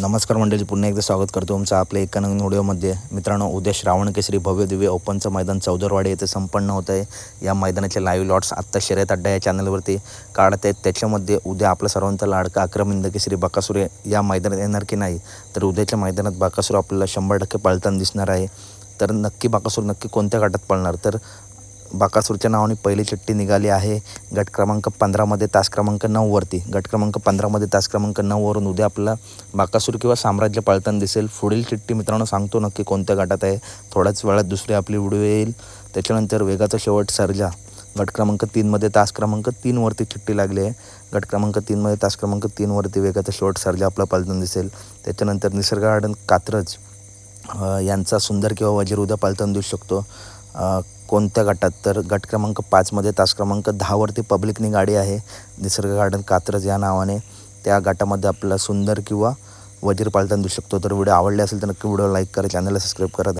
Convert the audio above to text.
नमस्कार मंडळी पुन्हा एकदा स्वागत करतो तुमचं आपल्या एका नवीन व्हिडिओमध्ये. मित्रांनो उद्या श्रावण केसरी भव्य दिव्य ओपनचं मैदान चौदरवाडी येथे संपन्न होत आहे. या मैदानाचे लाईव्ह लॉट्स आत्ता शर्यत अड्डा या चॅनलवरती काढत आहेत. त्याच्यामध्ये उद्या आपला सर्वांचा लाडका अक्रम इंद केसरी या मैदानात येणार की नाही? तर उद्याच्या मैदानात बाकासूर आपल्याला शंभर टक्के पळताना दिसणार आहे. तर नक्की बाकासूर नक्की कोणत्या गटात पळणार? तर बाकासूरच्या नावाने पहिली चिठ्ठी निघाली आहे. गट क्रमांक पंधरामध्ये तास क्रमांक नऊवरती गट क्रमांक पंधरामध्ये तास क्रमांक नऊवरून उद्या आपला बाकासूर किंवा साम्राज्य पळताना दिसेल. पुढील चिठ्ठी मित्रांनो सांगतो नक्की कोणत्या गटात आहे. थोड्याच वेळात दुसरी आपली व्हिडिओ येईल. त्याच्यानंतर वेगाचा शेवट सर्जा. गट क्रमांक तीनमध्ये तास क्रमांक तीनवरती चिठ्ठी लागली आहे. गट क्रमांक तीनमध्ये तास क्रमांक तीनवरती वेगाचा शेवट सर्जा आपला पळताना दिसेल. त्याच्यानंतर निसर्ग गार्डन कात्रज यांचा सुंदर किंवा वजीर उद्या पालताना दिसू शकतो. कोणत्या गटात? तर गट क्रमांक पाचमध्ये तास क्रमांक दहावरती पब्लिकनी गाडी आहे. निसर्ग गार्डन कात्रज या नावाने. त्या गटामध्ये आपल्याला सुंदर किंवा वजीर पालताना दिसू शकतो. तर व्हिडिओ आवडले असेल तर नक्की व्हिडिओ लाईक करा चॅनलला सबस्क्राईब करा.